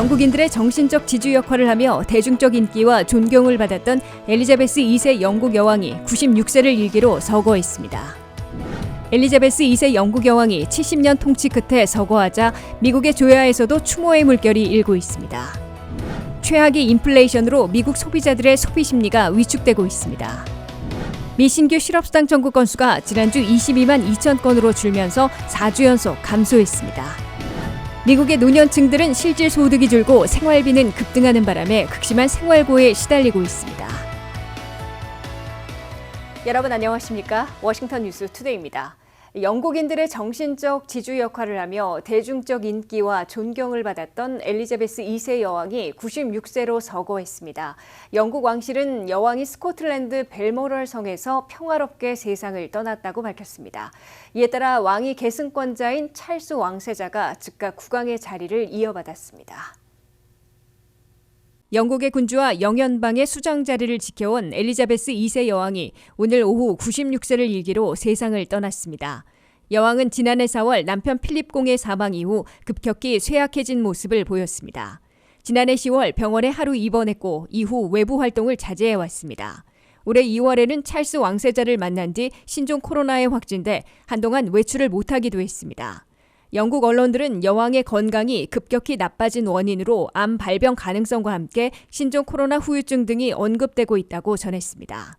영국인들의 정신적 지주 역할을 하며 대중적 인기와 존경을 받았던 엘리자베스 2세 영국 여왕이 96세를 일기로 서거했습니다. 엘리자베스 2세 영국 여왕이 70년 통치 끝에 서거하자 미국의 조야에서도 추모의 물결이 일고 있습니다. 최악의 인플레이션으로 미국 소비자들의 소비 심리가 위축되고 있습니다. 미 신규 실업수당 청구 건수가 지난주 22만 2천 건으로 줄면서 4주 연속 감소했습니다. 미국의 노년층들은 실질 소득이 줄고 생활비는 급등하는 바람에 극심한 생활고에 시달리고 있습니다. 여러분 안녕하십니까? 워싱턴 뉴스 투데이입니다. 영국인들의 정신적 지주 역할을 하며 대중적 인기와 존경을 받았던 엘리자베스 2세 여왕이 96세로 서거했습니다. 영국 왕실은 여왕이 스코틀랜드 벨모럴 성에서 평화롭게 세상을 떠났다고 밝혔습니다. 이에 따라 왕위 계승권자인 찰스 왕세자가 즉각 국왕의 자리를 이어받았습니다. 영국의 군주와 영연방의 수장 자리를 지켜온 엘리자베스 2세 여왕이 오늘 오후 96세를 일기로 세상을 떠났습니다. 여왕은 지난해 4월 남편 필립 공의 사망 이후 급격히 쇠약해진 모습을 보였습니다. 지난해 10월 병원에 하루 입원했고 이후 외부 활동을 자제해 왔습니다. 올해 2월에는 찰스 왕세자를 만난 뒤 신종 코로나에 확진돼 한동안 외출을 못하기도 했습니다. 영국 언론들은 여왕의 건강이 급격히 나빠진 원인으로 암 발병 가능성과 함께 신종 코로나 후유증 등이 언급되고 있다고 전했습니다.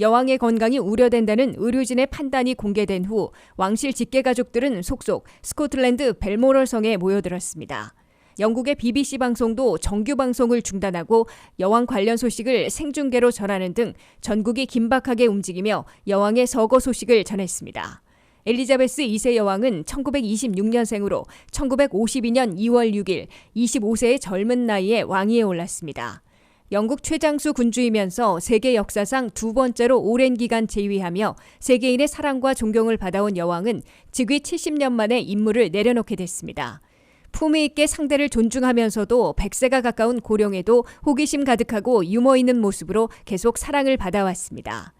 여왕의 건강이 우려된다는 의료진의 판단이 공개된 후 왕실 직계 가족들은 속속 스코틀랜드 벨모럴 성에 모여들었습니다. 영국의 BBC 방송도 정규 방송을 중단하고 여왕 관련 소식을 생중계로 전하는 등 전국이 긴박하게 움직이며 여왕의 서거 소식을 전했습니다. 엘리자베스 2세 여왕은 1926년생으로 1952년 2월 6일 25세의 젊은 나이에 왕위에 올랐습니다. 영국 최장수 군주이면서 세계 역사상 두 번째로 오랜 기간 재위하며 세계인의 사랑과 존경을 받아온 여왕은 즉위 70년 만에 임무를 내려놓게 됐습니다. 품위 있게 상대를 존중하면서도 100세가 가까운 고령에도 호기심 가득하고 유머 있는 모습으로 계속 사랑을 받아왔습니다.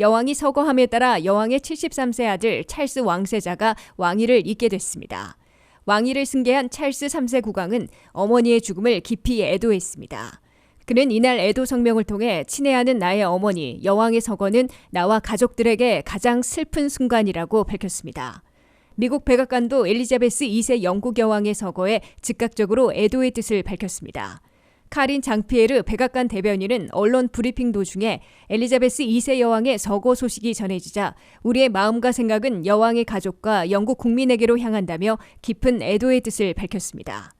여왕이 서거함에 따라 여왕의 73세 아들 찰스 왕세자가 왕위를 잇게 됐습니다. 왕위를 승계한 찰스 3세 국왕은 어머니의 죽음을 깊이 애도했습니다. 그는 이날 애도 성명을 통해 친애하는 나의 어머니 여왕의 서거는 나와 가족들에게 가장 슬픈 순간이라고 밝혔습니다. 미국 백악관도 엘리자베스 2세 영국 여왕의 서거에 즉각적으로 애도의 뜻을 밝혔습니다. 카린 장피에르 백악관 대변인은 언론 브리핑 도중에 엘리자베스 2세 여왕의 서거 소식이 전해지자 우리의 마음과 생각은 여왕의 가족과 영국 국민에게로 향한다며 깊은 애도의 뜻을 밝혔습니다.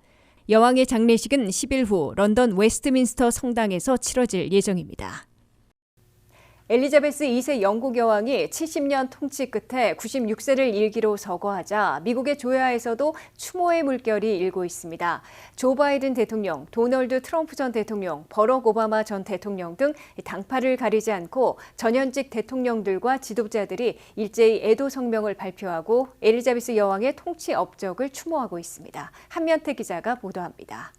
여왕의 장례식은 10일 후 런던 웨스트민스터 성당에서 치러질 예정입니다. 엘리자베스 2세 영국 여왕이 70년 통치 끝에 96세를 일기로 서거하자 미국의 조야에서도 추모의 물결이 일고 있습니다. 조 바이든 대통령, 도널드 트럼프 전 대통령, 버럭 오바마 전 대통령 등 당파를 가리지 않고 전현직 대통령들과 지도자들이 일제히 애도 성명을 발표하고 엘리자베스 여왕의 통치 업적을 추모하고 있습니다. 한면태 기자가 보도합니다.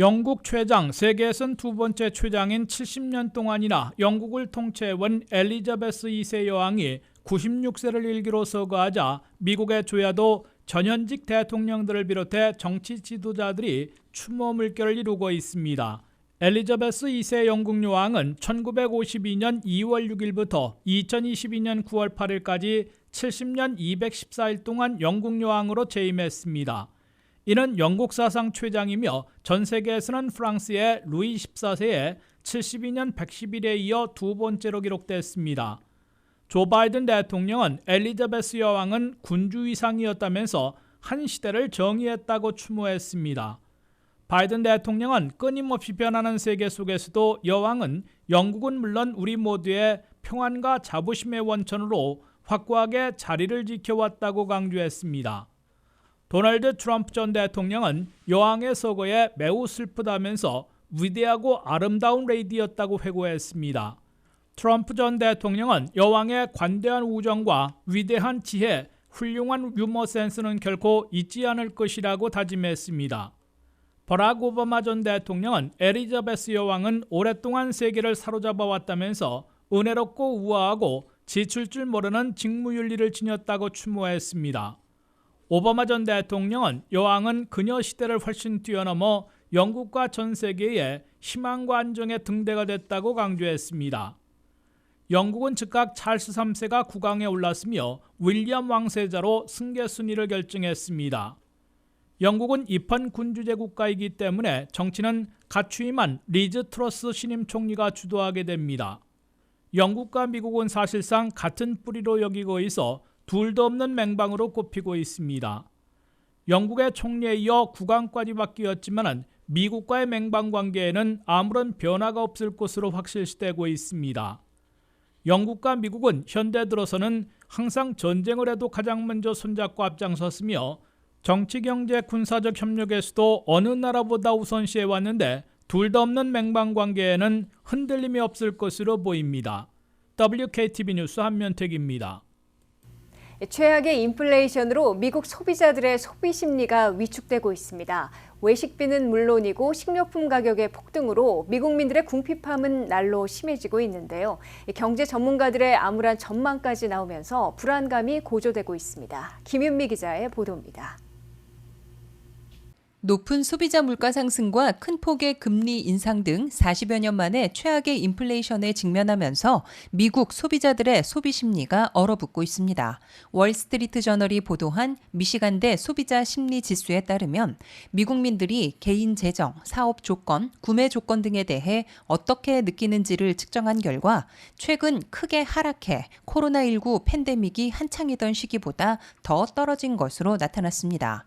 영국 최장, 세계에선 두 번째 최장인 70년 동안이나 영국을 통치해온 엘리자베스 2세 여왕이 96세를 일기로 서거하자 미국의 조야도 전현직 대통령들을 비롯해 정치 지도자들이 추모 물결을 이루고 있습니다. 엘리자베스 2세 영국 여왕은 1952년 2월 6일부터 2022년 9월 8일까지 70년 214일 동안 영국 여왕으로 재임했습니다. 이는 영국 사상 최장이며 전 세계에서는 프랑스의 루이 14세의 72년 110일에 이어 두 번째로 기록됐습니다. 조 바이든 대통령은 엘리자베스 여왕은 군주 이상이었다면서 한 시대를 정의했다고 추모했습니다. 바이든 대통령은 끊임없이 변하는 세계 속에서도 여왕은 영국은 물론 우리 모두의 평안과 자부심의 원천으로 확고하게 자리를 지켜왔다고 강조했습니다. 도널드 트럼프 전 대통령은 여왕의 서거에 매우 슬프다면서 위대하고 아름다운 레이디였다고 회고했습니다. 트럼프 전 대통령은 여왕의 관대한 우정과 위대한 지혜, 훌륭한 유머 센스는 결코 잊지 않을 것이라고 다짐했습니다. 버락 오바마 전 대통령은 에리자베스 여왕은 오랫동안 세계를 사로잡아 왔다면서 은혜롭고 우아하고 지칠 줄 모르는 직무윤리를 지녔다고 추모했습니다. 오바마 전 대통령은 여왕은 그녀 시대를 훨씬 뛰어넘어 영국과 전 세계에 희망과 안정의 등대가 됐다고 강조했습니다. 영국은 즉각 찰스 3세가 국왕에 올랐으며 윌리엄 왕세자로 승계 순위를 결정했습니다. 영국은 입헌 군주제 국가이기 때문에 정치는 가취임한 리즈 트러스 신임 총리가 주도하게 됩니다. 영국과 미국은 사실상 같은 뿌리로 여기고 있어 둘도 없는 맹방으로 꼽히고 있습니다. 영국의 총리에 이어 국왕까지 바뀌었지만 미국과의 맹방 관계에는 아무런 변화가 없을 것으로 확실시되고 있습니다. 영국과 미국은 현대 들어서는 항상 전쟁을 해도 가장 먼저 손잡고 앞장섰으며 정치, 경제, 군사적 협력에서도 어느 나라보다 우선시해 왔는데 둘도 없는 맹방 관계에는 흔들림이 없을 것으로 보입니다. WKTV 뉴스 한면택입니다. 최악의 인플레이션으로 미국 소비자들의 소비 심리가 위축되고 있습니다. 외식비는 물론이고 식료품 가격의 폭등으로 미국민들의 궁핍함은 날로 심해지고 있는데요. 경제 전문가들의 암울한 전망까지 나오면서 불안감이 고조되고 있습니다. 김윤미 기자의 보도입니다. 높은 소비자 물가 상승과 큰 폭의 금리 인상 등 40여 년 만에 최악의 인플레이션에 직면하면서 미국 소비자들의 소비 심리가 얼어붙고 있습니다. 월스트리트 저널이 보도한 미시간대 소비자 심리 지수에 따르면 미국민들이 개인 재정, 사업 조건, 구매 조건 등에 대해 어떻게 느끼는지를 측정한 결과 최근 크게 하락해 코로나19 팬데믹이 한창이던 시기보다 더 떨어진 것으로 나타났습니다.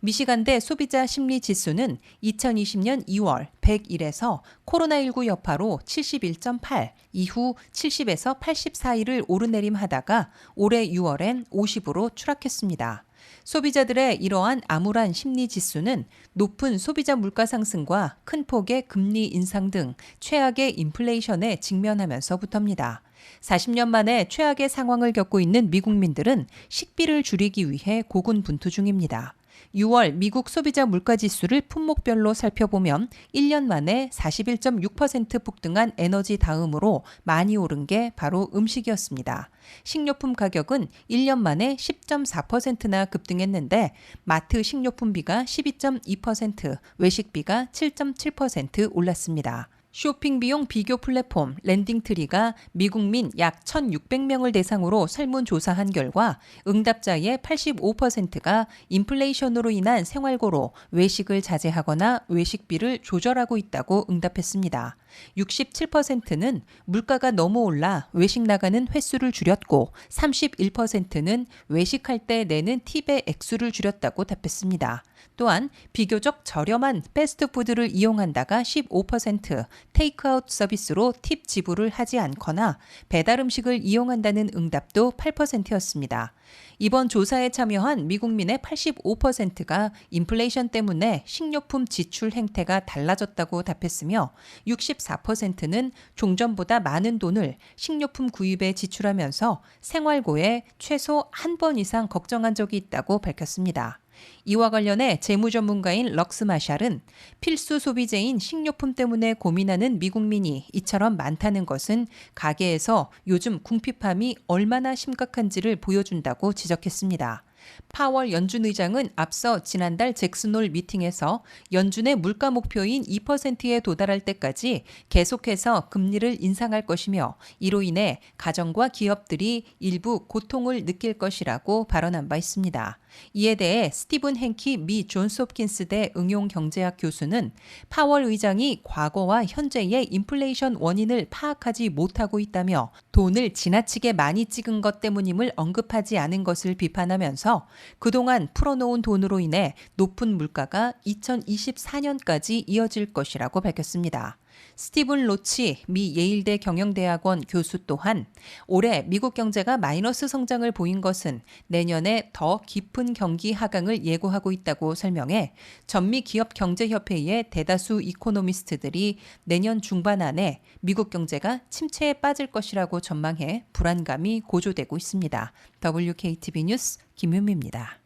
미시간대 소비자 심리 지수는 2020년 2월 101에서 코로나19 여파로 71.8, 이후 70에서 84일을 오르내림하다가 올해 6월엔 50으로 추락했습니다. 소비자들의 이러한 암울한 심리 지수는 높은 소비자 물가 상승과 큰 폭의 금리 인상 등 최악의 인플레이션에 직면하면서부터입니다. 40년 만에 최악의 상황을 겪고 있는 미국민들은 식비를 줄이기 위해 고군분투 중입니다. 6월 미국 소비자 물가 지수를 품목별로 살펴보면 1년 만에 41.6% 폭등한 에너지 다음으로 많이 오른 게 바로 음식이었습니다. 식료품 가격은 1년 만에 10.4%나 급등했는데 마트 식료품비가 12.2%, 외식비가 7.7% 올랐습니다. 쇼핑 비용 비교 플랫폼 랜딩트리가 미국민 약 1,600명을 대상으로 설문조사한 결과 응답자의 85%가 인플레이션으로 인한 생활고로 외식을 자제하거나 외식비를 조절하고 있다고 응답했습니다. 67%는 물가가 너무 올라 외식 나가는 횟수를 줄였고 31%는 외식할 때 내는 팁의 액수를 줄였다고 답했습니다. 또한 비교적 저렴한 패스트푸드를 이용한다가 15%, 테이크아웃 서비스로 팁 지불을 하지 않거나 배달 음식을 이용한다는 응답도 8%였습니다. 이번 조사에 참여한 미국민의 85%가 인플레이션 때문에 식료품 지출 행태가 달라졌다고 답했으며 64%는 종전보다 많은 돈을 식료품 구입에 지출하면서 생활고에 최소 한 번 이상 걱정한 적이 있다고 밝혔습니다. 이와 관련해 재무 전문가인 럭스 마샬은 필수 소비재인 식료품 때문에 고민하는 미국민이 이처럼 많다는 것은 가게에서 요즘 궁핍함이 얼마나 심각한지를 보여준다고 지적했습니다. 파월 연준 의장은 앞서 지난달 잭슨홀 미팅에서 연준의 물가 목표인 2%에 도달할 때까지 계속해서 금리를 인상할 것이며 이로 인해 가정과 기업들이 일부 고통을 느낄 것이라고 발언한 바 있습니다. 이에 대해 스티븐 행키 미 존스 홉킨스 대 응용경제학 교수는 파월 의장이 과거와 현재의 인플레이션 원인을 파악하지 못하고 있다며 돈을 지나치게 많이 찍은 것 때문임을 언급하지 않은 것을 비판하면서 그동안 풀어놓은 돈으로 인해 높은 물가가 2024년까지 이어질 것이라고 밝혔습니다. 스티븐 로치 미 예일대 경영대학원 교수 또한 올해 미국 경제가 마이너스 성장을 보인 것은 내년에 더 깊은 경기 하강을 예고하고 있다고 설명해 전미 기업 경제협회의 대다수 이코노미스트들이 내년 중반 안에 미국 경제가 침체에 빠질 것이라고 전망해 불안감이 고조되고 있습니다. WKTV 뉴스 김윤미입니다.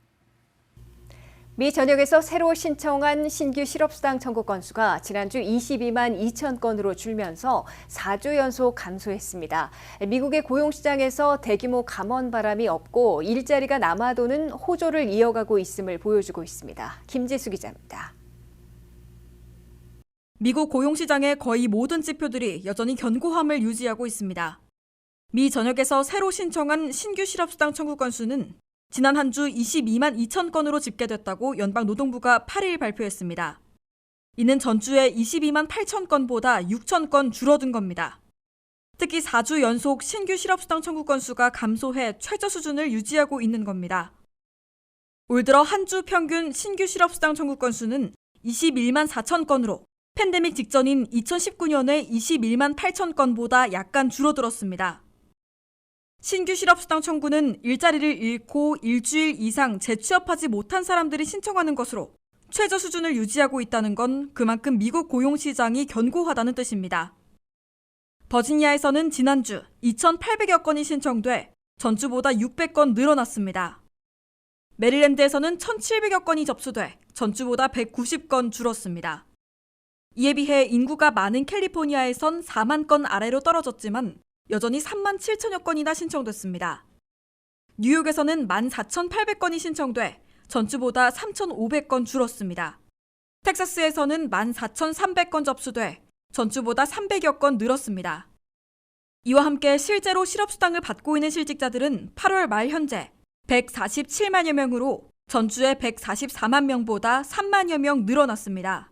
미 전역에서 새로 신청한 신규 실업수당 청구 건수가 지난주 22만 2천 건으로 줄면서 4주 연속 감소했습니다. 미국의 고용시장에서 대규모 감원 바람이 없고 일자리가 남아도는 호조를 이어가고 있음을 보여주고 있습니다. 김지수 기자입니다. 미국 고용시장의 거의 모든 지표들이 여전히 견고함을 유지하고 있습니다. 미 전역에서 새로 신청한 신규 실업수당 청구 건수는 지난 한 주 22만 2천 건으로 집계됐다고 연방 노동부가 8일 발표했습니다. 이는 전주의 22만 8천 건보다 6천 건 줄어든 겁니다. 특히 4주 연속 신규 실업수당 청구 건수가 감소해 최저 수준을 유지하고 있는 겁니다. 올 들어 한 주 평균 신규 실업수당 청구 건수는 21만 4천 건으로 팬데믹 직전인 2019년의 21만 8천 건보다 약간 줄어들었습니다. 신규 실업수당 청구는 일자리를 잃고 일주일 이상 재취업하지 못한 사람들이 신청하는 것으로 최저 수준을 유지하고 있다는 건 그만큼 미국 고용 시장이 견고하다는 뜻입니다. 버지니아에서는 지난주 2,800여 건이 신청돼 전주보다 600건 늘어났습니다. 메릴랜드에서는 1,700여 건이 접수돼 전주보다 190건 줄었습니다. 이에 비해 인구가 많은 캘리포니아에선 4만 건 아래로 떨어졌지만 여전히 3만 7천여 건이나 신청됐습니다. 뉴욕에서는 14,800건이 신청돼 전주보다 3,500건 줄었습니다. 텍사스에서는 14,300건 접수돼 전주보다 300여 건 늘었습니다. 이와 함께 실제로 실업수당을 받고 있는 실직자들은 8월 말 현재 147만여 명으로 전주의 144만 명보다 3만여 명 늘어났습니다.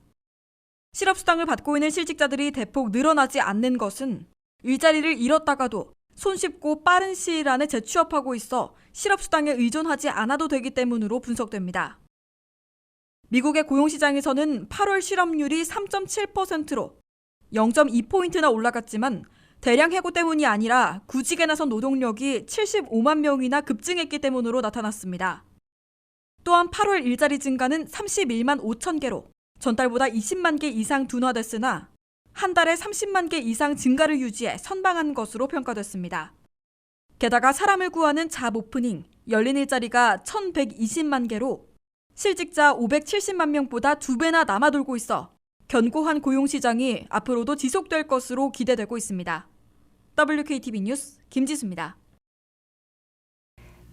실업수당을 받고 있는 실직자들이 대폭 늘어나지 않는 것은 일자리를 잃었다가도 손쉽고 빠른 시일 안에 재취업하고 있어 실업수당에 의존하지 않아도 되기 때문으로 분석됩니다. 미국의 고용시장에서는 8월 실업률이 3.7%로 0.2포인트나 올라갔지만 대량 해고 때문이 아니라 구직에 나선 노동력이 75만 명이나 급증했기 때문으로 나타났습니다. 또한 8월 일자리 증가는 31만 5천 개로 전달보다 20만 개 이상 둔화됐으나 한 달에 30만 개 이상 증가를 유지해 선방한 것으로 평가됐습니다. 게다가 사람을 구하는 잡 오프닝, 열린 일자리가 1,120만 개로 실직자 570만 명보다 두 배나 남아돌고 있어 견고한 고용 시장이 앞으로도 지속될 것으로 기대되고 있습니다. WKTV 뉴스 김지수입니다.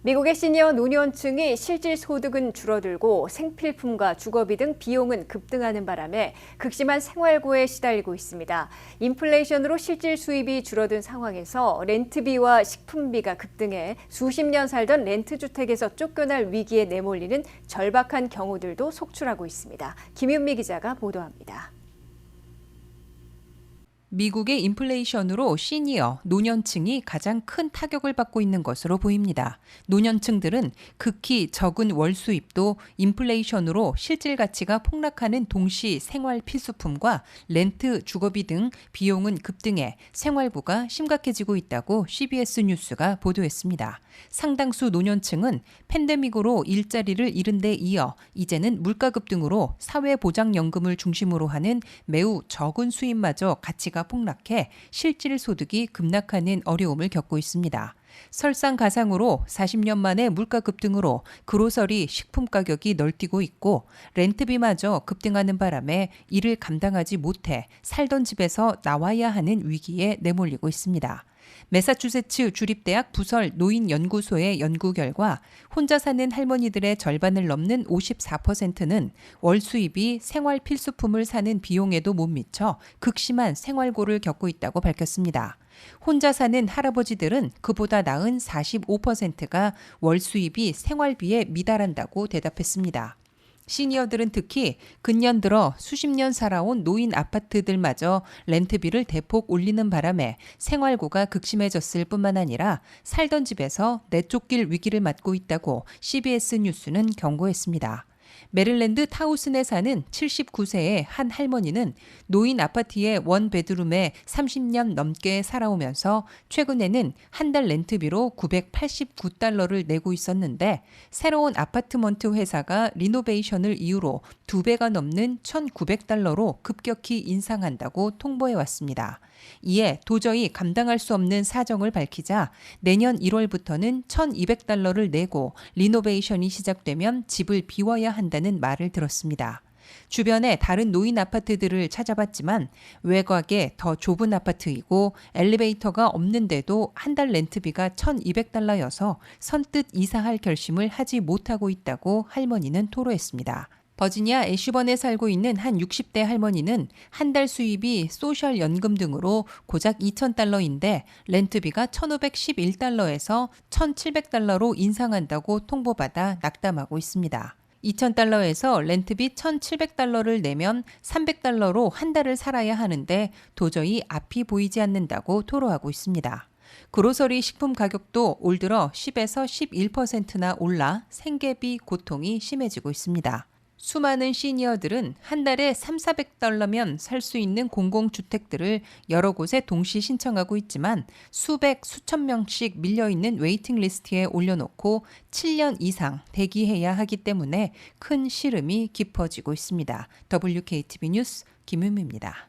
미국의 시니어 노년층이 실질 소득은 줄어들고 생필품과 주거비 등 비용은 급등하는 바람에 극심한 생활고에 시달리고 있습니다. 인플레이션으로 실질 수입이 줄어든 상황에서 렌트비와 식품비가 급등해 수십 년 살던 렌트 주택에서 쫓겨날 위기에 내몰리는 절박한 경우들도 속출하고 있습니다. 김윤미 기자가 보도합니다. 미국의 인플레이션으로 시니어, 노년층이 가장 큰 타격을 받고 있는 것으로 보입니다. 노년층들은 극히 적은 월 수입도 인플레이션으로 실질 가치가 폭락하는 동시 생활 필수품과 렌트, 주거비 등 비용은 급등해 생활고가 심각해지고 있다고 CBS 뉴스가 보도했습니다. 상당수 노년층은 팬데믹으로 일자리를 잃은 데 이어 이제는 물가 급 등으로 사회보장연금을 중심으로 하는 매우 적은 수입마저 가치가 폭락해 실질 소득이 급락하는 어려움을 겪고 있습니다. 설상가상으로 40년 만에 물가 급등으로 그로서리 식품 가격이 널뛰고 있고 렌트비마저 급등하는 바람에 이를 감당하지 못해 살던 집에서 나와야 하는 위기에 내몰리고 있습니다. 매사추세츠 주립대학 부설 노인연구소의 연구 결과 혼자 사는 할머니들의 절반을 넘는 54%는 월 수입이 생활 필수품을 사는 비용에도 못 미쳐 극심한 생활고를 겪고 있다고 밝혔습니다. 혼자 사는 할아버지들은 그보다 나은 45%가 월 수입이 생활비에 미달한다고 대답했습니다. 시니어들은 특히 근년 들어 수십 년 살아온 노인 아파트들마저 렌트비를 대폭 올리는 바람에 생활고가 극심해졌을 뿐만 아니라 살던 집에서 내쫓길 위기를 맞고 있다고 CBS 뉴스는 경고했습니다. 메릴랜드 타우슨에 사는 79세의 한 할머니는 노인 아파트의 원 베드룸에 30년 넘게 살아오면서 최근에는 한 달 렌트비로 989달러를 내고 있었는데 새로운 아파트먼트 회사가 리노베이션을 이유로 두 배가 넘는 1,900달러로 급격히 인상한다고 통보해 왔습니다. 이에 도저히 감당할 수 없는 사정을 밝히자 내년 1월부터는 1,200달러를 내고 리노베이션이 시작되면 집을 비워야 한다는 말을 들었습니다. 주변에 다른 노인 아파트들을 찾아봤지만 외곽에 더 좁은 아파트이고 엘리베이터가 없는데도 한 달 렌트비가 1,200달러여서 선뜻 이사할 결심을 하지 못하고 있다고 할머니는 토로했습니다. 버지니아 애슈번에 살고 있는 한 60대 할머니는 한 달 수입이 소셜 연금 등으로 고작 2,000달러인데 렌트비가 1,511달러에서 1,700달러로 인상한다고 통보받아 낙담하고 있습니다. 2,000달러에서 렌트비 1,700달러를 내면 300달러로 한 달을 살아야 하는데 도저히 앞이 보이지 않는다고 토로하고 있습니다. 그로서리 식품 가격도 올 들어 10에서 11%나 올라 생계비 고통이 심해지고 있습니다. 수많은 시니어들은 한 달에 3, 400달러면 살 수 있는 공공주택들을 여러 곳에 동시 신청하고 있지만 수백, 수천 명씩 밀려있는 웨이팅 리스트에 올려놓고 7년 이상 대기해야 하기 때문에 큰 시름이 깊어지고 있습니다. WKTV 뉴스 김유미입니다.